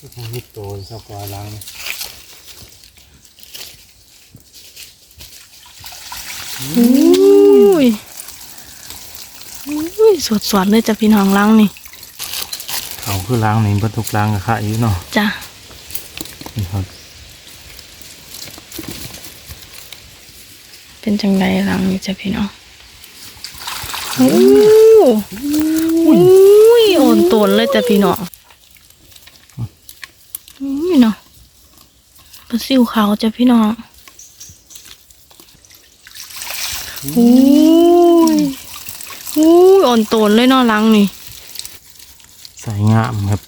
นี่โตนสกอยล้างอุ้ยอุ้ยสดสดๆเลยจ้ะพี่น้องล้างนี่ เขาคือล้างนี่เบิดทุกล้างกับข้าอยู่เนาะจ้ะนี่ครับเป็นจังไดล้างนี่จ้ะพี่น้องโอ้อุ้ยโอนตนเลยจ้ะพี่น้องอุ้ยเนาะ ปลาซิวขาวจ้ะพี่น้องอุ้ยอุ้ยโอนตนเลยเนาะล้างนี่ใส่งามครับ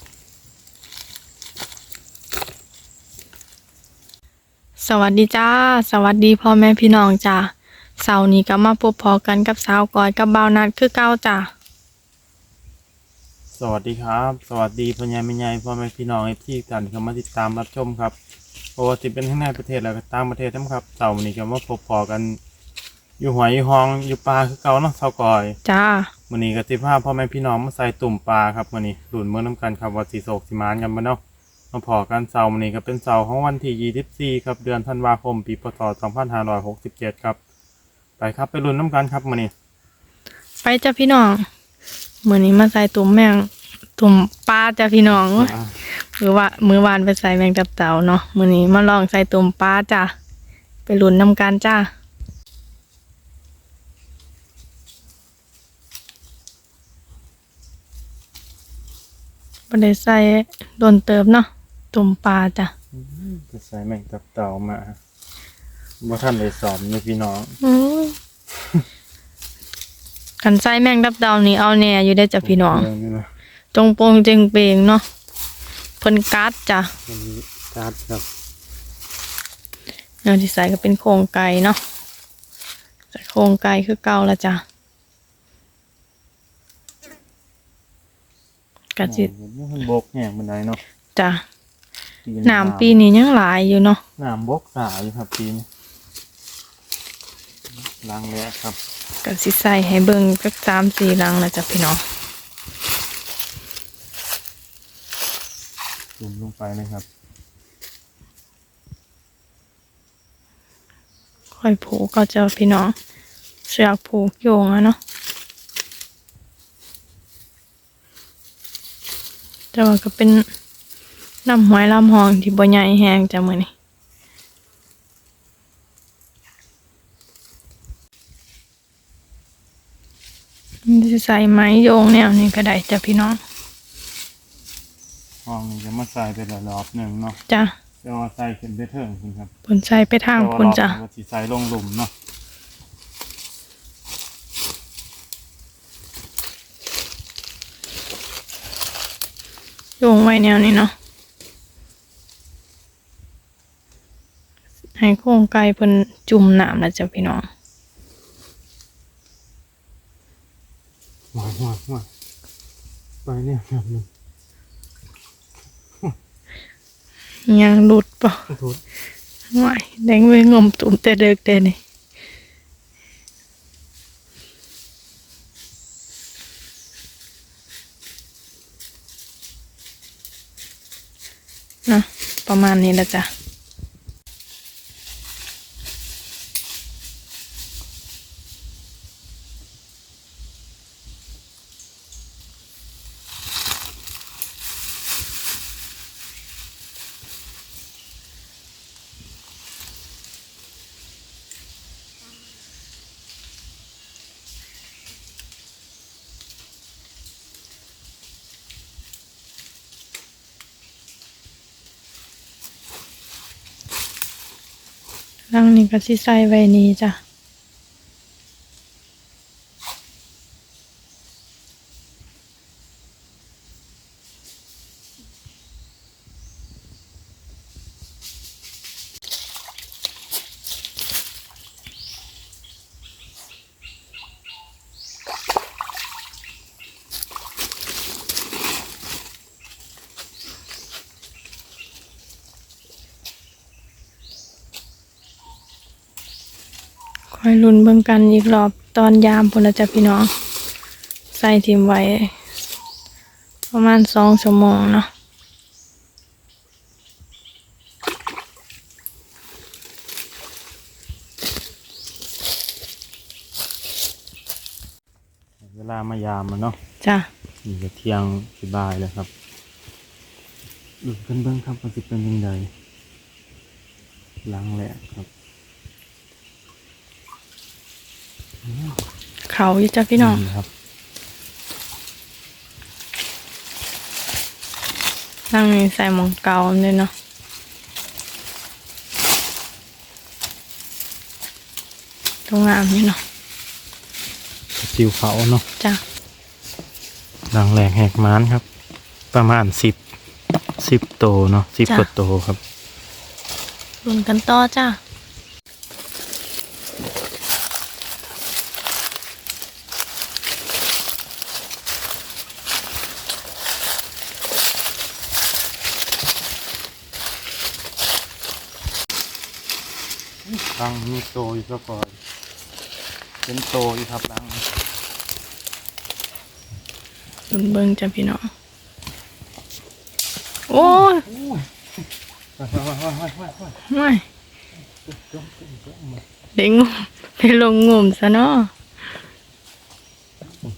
สวัสดีจ้า สวัสดีพ่อแม่พี่น้องจ้าเสาร์นี้ก็มาพบพอกันกับสาวกอยกับบ่าวนัดคือเก้าจ้าสวัสดีครับ สวัสดีพ่อใหญ่แม่ใหญ่พ่อแม่พี่น้องเอฟซีกันเข้ามาติดตามรับชมครับเพ ราะว่าสิเป็นทั้งในประเทศแล้วก็ต่างประเทศทั้งครับเสาร์นี้ก็มาพบพอกัน อยู่หัวอยู่ห้องอยู่ปลาคือเก่าเนาะเสากอยจ้ามื้อนี้ก็สิพาพ่อแม่พี่น้องมาใส่ตุ่มปลาครับมื้อนี้หลุนเมื่อน้ำกันครับว่าสิโศกสิมานกันบ่เนาะมาพอกันเสาร์มื้อนี้ก็เป็นเสาร์ของวันที่24ครับเดือนธันวาคมปีพศ2567ครับ ไปครับไปลุ้นน้ำกันครับมื้อนี้ไปจ้าพี่น้องเมื่อนี้มาใส่ตุ่มแมง ตุ่มปลาจ้าพี่น้องมือว่ามือวานไปใส่แมงจับเต่าเนาะมื่อนี้มาลองใส่ตุ่มปลาจ้าไปลุ้นนำกันจ้าบ่ได้ใส่โดนเติมเนาะตุ่มปลาจ้ะจะใส่แมงตับเต่ามาบ่ท่านได้สอบนี่พี่น้องอืมกันไส้แมงดับดาวนี่เอาแน่อยู่ได้อจ้ะพี่น้องเรื่องนี้นะ จงโปงเจงเปงเนาะเพิ่นกัดจ้ะอันนี้การ์ดครับเนื้อที่ใส่ก็เป็นโครงไก่เนาะใส่โครงไก่คือเก่าละจ้ะกะจิโอ้โหมันบกแห้งบันไดเนาะจ้ะน้ำปีนี้ยังหลายอยู่เนาะน้ำบกสาอยู่ครับปีนี้ล้างแล้วครับกะสิใส่ให้เบิ่งสักสามสี่ลังละจ้ะพี่น้อง จุ่มลงไปเลยครับ ค่อยผูกก็จะพี่น้องเสือกผูกโยงอะเนาะแต่ว่าก็เป็นน้ำหอยลำหองที่บ่ใหญ่แห้งจ้ะมื้อนี้มันสิใส่ไม้โยงแนวนี้ก็ได้จ้ะพี่น้อง ห้องนี้จะมาใส่ไปละรอบหนึ่งเนาะจ้ะจะมาใส่ขึ้นไปเถิงคุณครับผลใส่ไปทางคุณจ้ะแต่ว่ารอบนี้ว่าสิใส่ลงหลุมเนาะโยงไว้แนวนี้เนาะให้โครงไก่เพิ่นจุ่มน้ำนะจ้ะพี่น้องหวานหวานหวานไปเนี่ยแบบนึง ยังหลุดปะขอโทษไม่แดงไปงมตุ่มแต่เด็กแต่นี่นะประมาณนี้ละจ้ะ ลังนี้ก็สิใส่ไว้นี้จ้ะ อยลุนเบิ่งกันอีกรอบตอนยามพลจะพี่น้อง ใส่ทีมไว้ ประมาณสองชั่วโมงเนาะเวลามายามมันเนาะจ้ะนี่จะเทียงสิบายเลยครับดูกันเบื้องครับมันจะเป็นยังไงหลังแหละครับ เขาอยู่จ้ะพี่น้องครับนั่งนี่ใส่หมองเก่าเลยเนาะตรงงามนี่เนาะซิวเขาเนาะจ้ะล้างแหลกแหกม้านครับ ประมาณสิบสิบโตเนาะสิบกว่าโตครับลุ้นกันต่อจ้ะล้า งมีโตอยู่ซะก่อน เป็นโตอยู่ครับล้างลุ้นเบิ่งจ้ะพี่น้องโอ้ยไม่เด้งมไปลงงมซะเนาะ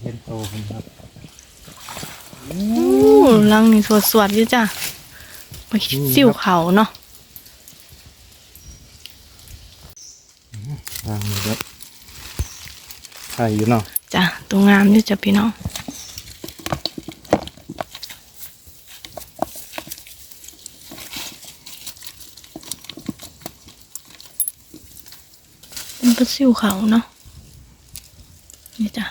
เห็นโตคุณครับอู้ลังนี่สวดๆอยู่จ้ะมาคิดสิวเขาเนาะ ล้างนี่ครับใช่อยู่เนาะจ้ะตัวงามอยู่จ้ะพี่น้องเป็นปลาซิวเขาเนาะนี่จ้ะ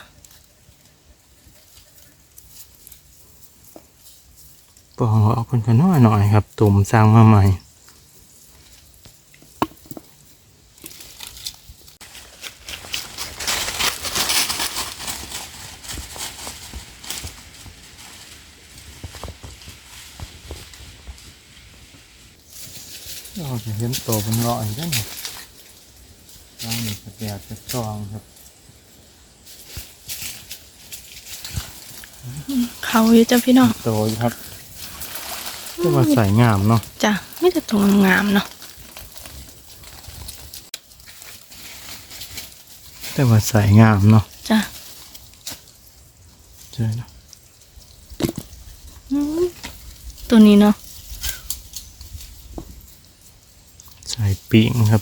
ปองเอาคนกันน้อยหน่อยครับตุ่มสร้างมาใหม่ เราจะเห็นโตเป็นรอยได้ไหมร่างนี้กระแดดกระจองครับ เขา อยู่จ้ะพี่น้องโตอยู่ครับก็มาใส่งามเนาะจ้ะไม่แต่ตัวงามๆเนาะแต่ว่าใส่งามเนาะจ้ะใช่เนาะอืมตัวนี้เนาะใส่ปิงครับ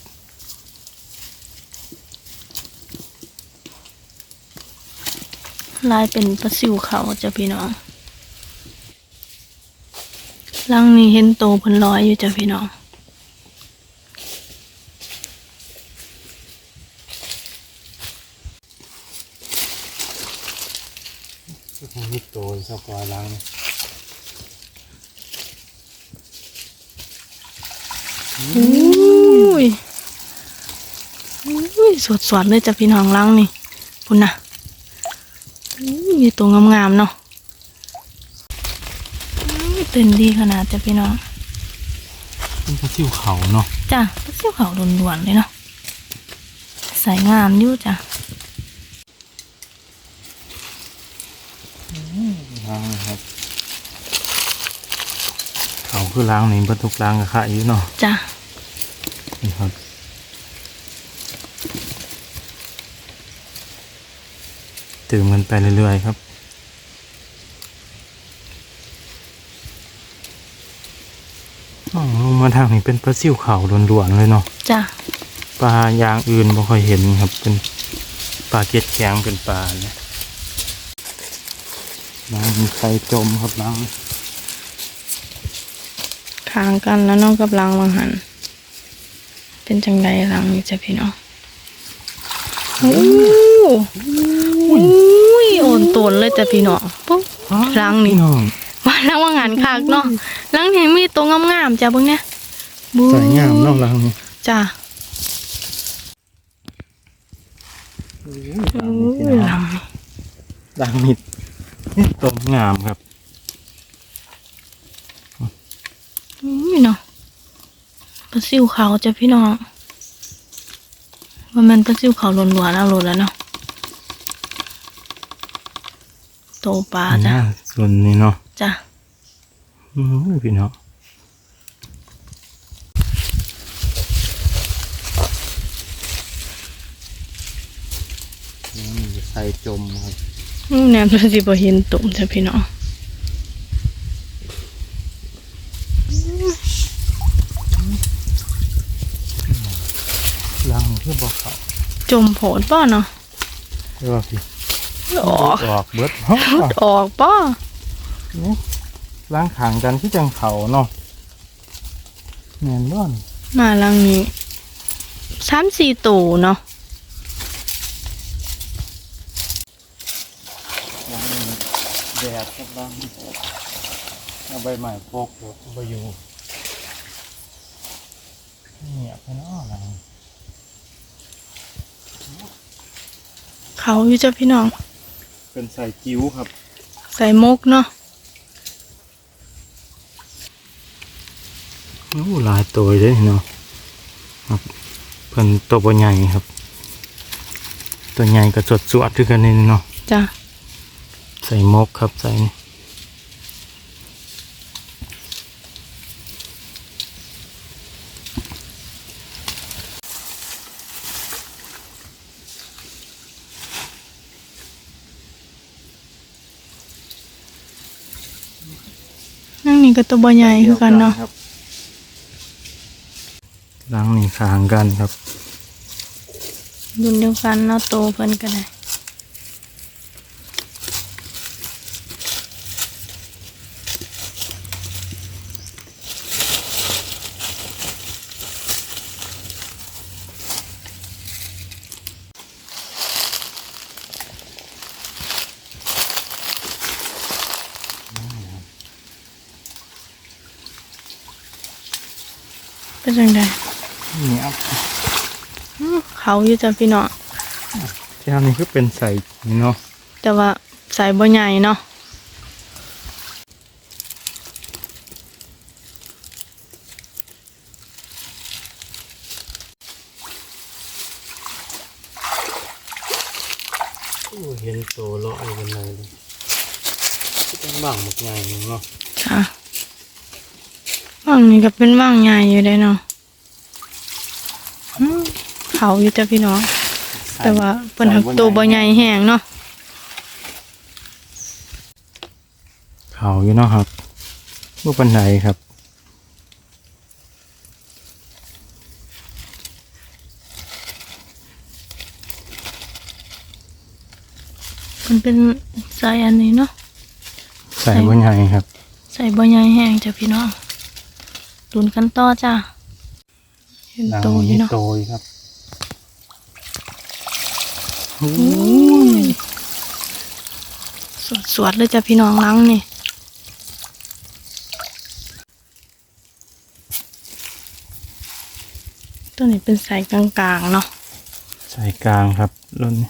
ลายเป็นปลาซิวเขาจ้ะพี่น้อง ลังนี้เห็นโตเพิ่นลอยอยู่จ้ะพี่น้องมีโตสักกว่าลังอุ้ยอุ้ยสวดสวดๆเลยจ้ะพี่น้องลังนี่พุ่นนะอุ้ยตัวงามๆเนาะอุ้ย ตื่นดีขนาดจ้ะพี่น้องเป็นกระซิวเขาเนาะจ้ะปลาซิวเขาล้วนๆเลยเนาะใส่งามอยู่จ้ะล้างนะครับ เขาคือล้างนี่บรรทุกล้างกับขายอยู่เนาะจ้ะนี่ครับตื่มกันไปเรื่อยๆครับอ๋อลง มาทางนี้เป็นปลาซิวเขาล้วนๆเลยเนาะจ้ะปลาอย่างอื่นไม่ค่อยเห็นครับเป็นปลาเกล็ดแข็งเป็นปลาเนี่ยน้ำมีไข่จมครับน้คางกันแล้วน้องกับลังวังหัน เป็นจังไดลังนี่จ้ะพี่น้องโอ้อุ้ยโอนตนเลยจ้ะพี่น้องปุ๊บำล้างนี่พี่น้องว่าลังวังหันคักเนาะลังนี่มีตัวงามๆจ้ะเบิ่งเนี่ย บู๊ใส่งามเน้องลังนี่จ้ะลังอุ้นี่พี่ยน้องลังนี่ลังนี่นี่ต้มงามครับอุ้ยเนาะปลาซิวขาวจ้ะพี่น้องว่ามันปลาซิวขาวล้วนๆเอาโลดแล้วเนาะโตปลาจ้ะส่วนนี้เนาะจ้ะอื้อพี่น้องนี่ใส่จมครับอืมแนมจะสิบ่เห็นตุ่มจ้ะพี่น้องลังคือบอกเขาจมโผดป้อเนาะเรียกว่าพี่ออกออกเบิดฮ้ออกป้อนี่ล้างขางกันที่จังเขาเนาะแม่นบ่อนมาลังนี้สามสี่ตู่เนาะ ล้างนี่แดดกับล้างเอาใบใหม่โปกหัวไปอยู่เงียบไปเนาะหลังเขาอยู่จ้ะพี่น้อง เป็นใส่กิ้วครับ ใส่มกเนาะโอ้หลายตัวเลยเนาะครับเพิ่นตัวใหญ่ครับ ตัวใหญ่ก็สดสวดด้วยกันนี่เนาะจ้ะ ใส่มกครับใส่นี่นั่งนี่ก็ตัวบ่ใหญ่คือกันเนาะครับล้างนี่ขางกันครับ รุ่นเดียวกันเนาะโตเพิ่นก็ได้ นี่ครับอื้อเขาอยู่จ้ะพี่น้องแก้วนี้คือเป็นใส่นี่เนาะแต่ว่าใส่บ่ใหญ่เนาะโอ้เห็นโตเลาะอยู่กันเลยที่เป็นบ้างหมกใหญ่หนึ่งเนาะจ้ะว่างนี่ก็เป็นว่างใหญ่อยู่ได้เนาะอื้อ เขาอยู่จ้ะพี่น้อง แต่ว่าเพิ่นหักตัวบ่ใหญ่แห้งเนาะเขาอยู่เนาะครับว่าปันไดครับมันเป็นสายอันนี้เนาะใส่บนใหญ่ครับ ใส่บ่ใหญ่แห้งจ้ะพี่น้องตุนกันต่อจ้ะเห็นโตอยู่เนาะโตอยู่ครับ โอ้อุ้ยสวดๆเลยจ้ะพี่น้องหลังนี่ตัวนี้เป็นสายกลางๆเนาะใส่กลางครับรุ่นนี้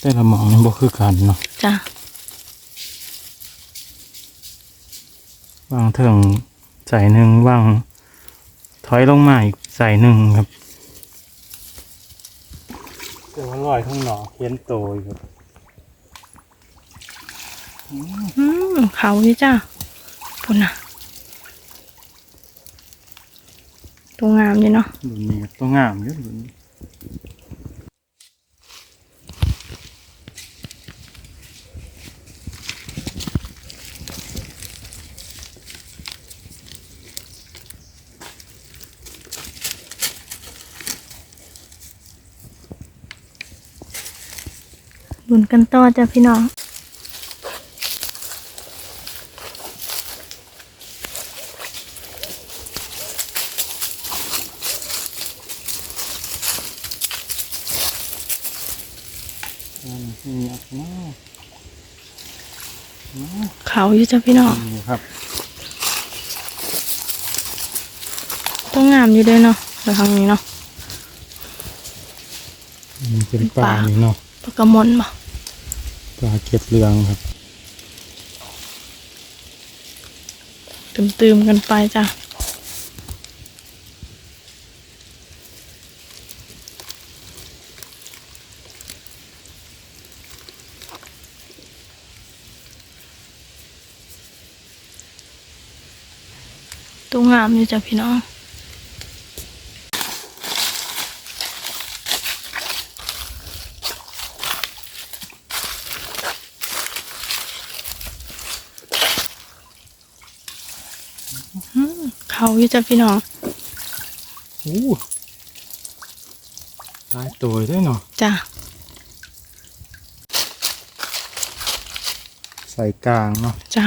แต่ละหมองนี่บ่คือกันเนาะจ้ะวางเถิงใส่หนึ่งวางถอยลงมาอีกใส่หนึ่งครับแต่ว่า ลอยข้างหนอกเขียนโตอยู่ครับอืมเขาอยู่จ้ะพุ่นน่ะตัวงามอยู่เนาะรุ่นนี้ก็ตัวงามเยอะรุ่นนี้ บุญกันต่อจ้ะพี่น้องอืมนี่อักน้าเขาอยู่จ้ะพี่น้องนี่ครับตัวงามอยู่เด้วยเนาะไปทางนี้เนาะมันเป็นปลาปลานี่เนาะ ปลากระมนบ่ ปลาเก็ดเรืองครับตืมๆกันไปจ้ะตัวงามอยู่จ้ะพี่น้อง อืม เขาอยู่จ้ะพี่น้องอู้หลายตัวด้วยเนาะจ้ะใส่กลางเนาะจ้ะ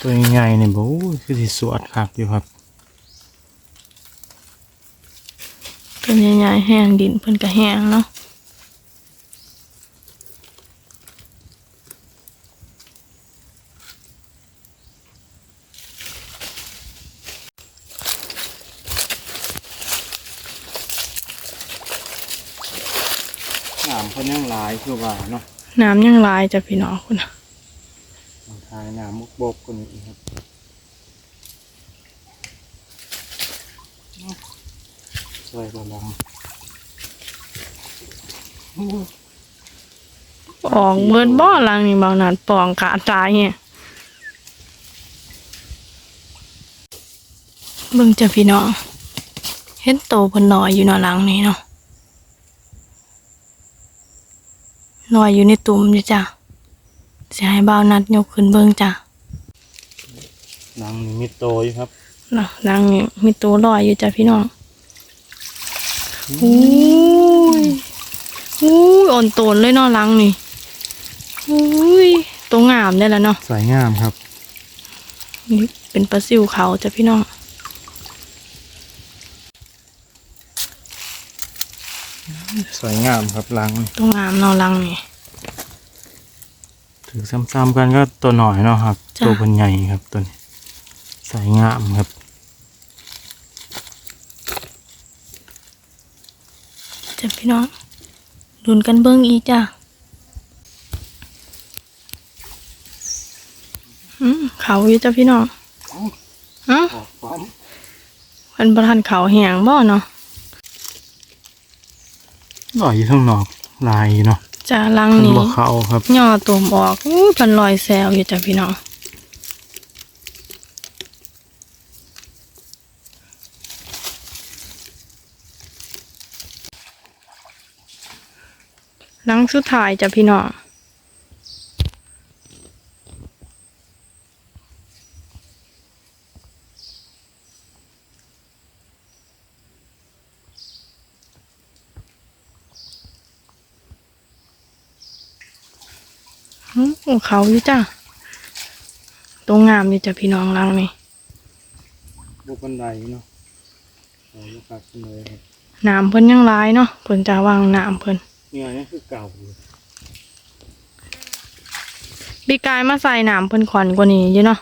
ตัวใหญ่ๆเนี่ยบูคือสิสวดคักอยู่ครับ ตัวใหญ่ๆแห้งดินเพิ่นก็แห้งเนาะ น้ำเพิ่นยังหลายคือว่าเนาะน้ำยังหลายจ้ะพี่น้องคุณน่ะทายน้ำมุกบกคนนี้ครับสวยบ่ลองออกเบิดบ่อหลังนี่บางนัดปองขาตายเนี่ยเบิ่งจ้ะพี่น้องเห็นโตเพิ่นลอยอยู่เนาะหลังนี้เนาะ ลอยอยู่ในตุ่มอยู่จ้ะสิให้บ่าวนัดยกขึ้นเบิ่งจ้ะหนังนี่มีโตอยู่ครับน่ะหลังนี้มีตัวลอยอยู่จ้ะพี่น้องอู้ยอู้ยอ่อนโตนเลยเนาะหลังนี่อุ้ยตัวงามได้แล้วเนาะสวยงามครับ นี่เป็นปลาซิวเขาจ้ะพี่น้อง สวยงามครับหลังนี่ตัวงามเนาะหลังนี่ถือซ้ำๆกันก็ตัวหน่อยเนาะครับจ้ะตัวเพิ่นใหญ่ครับตัวนี้สวยงามครับจ้ะพี่น้องดุนกันเบิ้งอีกจ้ะอืมเขาอยู่จ้ะพี่น้องฮะมันประทันเขาแหงบ่เนาะ ลอยอยู่ข้างนอกลายเนาะจ้ะหลังเพิ่นนี้บ่เข้าครับย่อตัวมออกอู้เพันลอยแซวอยู่จ้ะพี่น้องหลังสุดท้ายจ้ะพี่น้อง อืมของ เขาอยู่จ้ะตรงงามอยู่จ้ะพี่น้องหลังนี่บุบันไดเนาะโอ้ยคักเลยครับน้ำเพิ่นยังหลายเนาะเพิ่นจะวางน้ำเพิ่นเนี่ยนี่คือเก่าอยู่ปีกายมาใส่น้ำเพิ่นขวัญกว่านี้อยู่เนาะ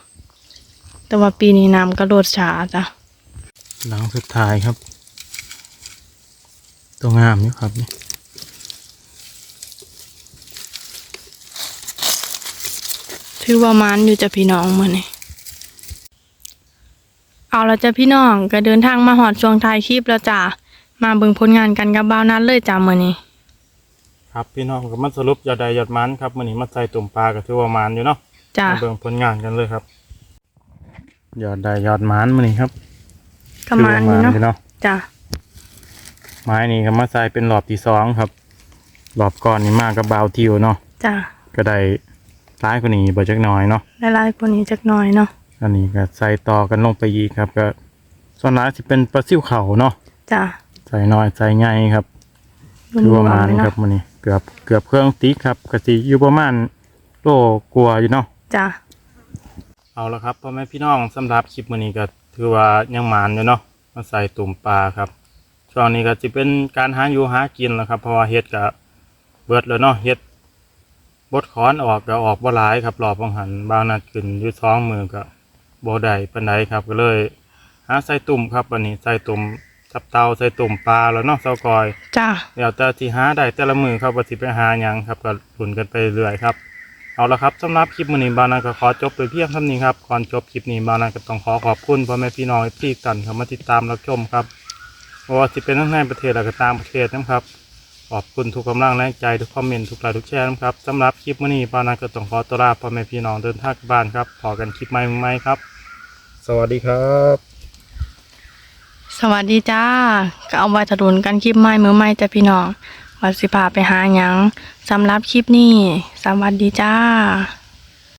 แต่ว่าปีนี้น้ำกระโดดช้าจ้ะหลังสุดท้ายครับ ตัวงามอยู่ครับนี่ ถือว่ามันอยู่จ้ะพี่น้องมื้อนี้เอาละจ้ะพี่น้องก็เดินทางมาหอดช่วงท้ายคลิปแล้วจ้ะมาเบิ่งผลงานกันกับบ่าวนัดเลยจ้ะมื้อนี้ครับพี่น้องก็มาสรุปยอดใดยอดมันครับมื้อนี้มาใส่ตุ่มปลาก็ถือว่ามันอยู่เนาะจ้ะมาเบิ่งผลงานกันเลยครับ ยอดใดยอดมันมื้อนี้ครับก็มันอยู่ถืเนาะอว่าอยู่เนาะจ้ะไม้นี่ก็มาใส่เป็นรอบที่สองครับรอบก่อนนี่มากับบาวทิวเนาะจ้ะก็ได้ ร้ายกว่านี้บ่จักหน่อยเนาะได้หลายกว่านี้จักหน่อยเนาะอันนี้ก็ใส่ต่อกันลงไปอีกครับ ก็ส่วนร้ายสิเป็นปลาซิ่วเขาเนาะจ้ะใส่น้อยใส่ใหญ่ครับถือว่ามานี่ครับมันนี่เกือบเกือบเครื่องติ๊กครับกะสิอยู่ประมาณโลกลัวาอยู่เนาะจ้ะเอาละครับพ่อแม่พี่น้องสำหรับคลิปมื้อนี้ก็ถือว่ายังหมานอยู่เนาะมาใส่ตุ่มปลาครับช่วงนี้ก็จะเป็นการหาอยู่หากินแล้วครับ เพราะว่าเฮ็ดก็เบิดแล้วเนาะเฮ็ด บดค้อนออกก็ออกบ่หลายครับรอบบังหันบางนัดขึ้นอยู่ท้องมือก็บ่ได้ปานใดครับก็เลยหาใส่ตุ่มครับวันนี้ใส่ตุ่มจับเตาใส่ตุ่มปลาแล้วเนาะเซากอยจ้ะเดี๋ยวแต่ที่หาได้แต่ละมือครับว่าสิไปหาหยังครับก็หลุนกันไปเรื่อยครับเอาละครับสำหรับคลิปมื้อนี้บานาก็ขอจบไปเพียงเท่านี้ครับก่อนจบคลิปนี้บานาก็ต้องขอขอบคุณพ่อแม่พี่น้องที่ตันเข้ามาติดตามรับชมครับเพราะว่าสิเป็นทั้งในประเทศและก็ต่างประเทศนะครับ ขอบคุณทุกกำลังแรงใจทุกคอมเมนต์ทุกไลค์ทุกแชร์นะครับสำหรับคลิปมื้อนี้บานาก็ต้องขอตัวลาพ่อแม่พี่น้องเดินทางกลับบ้านครับพอกันคลิปใหม่ๆครับ สวัสดีครับ สวัสดีจ้า ก็เอาไว้ถดุนกันคลิปใหม่มือใหม่จ้ะพี่น้องว่าสิพาไปหาหยังสำหรับคลิปนี้สวัสดีจ้า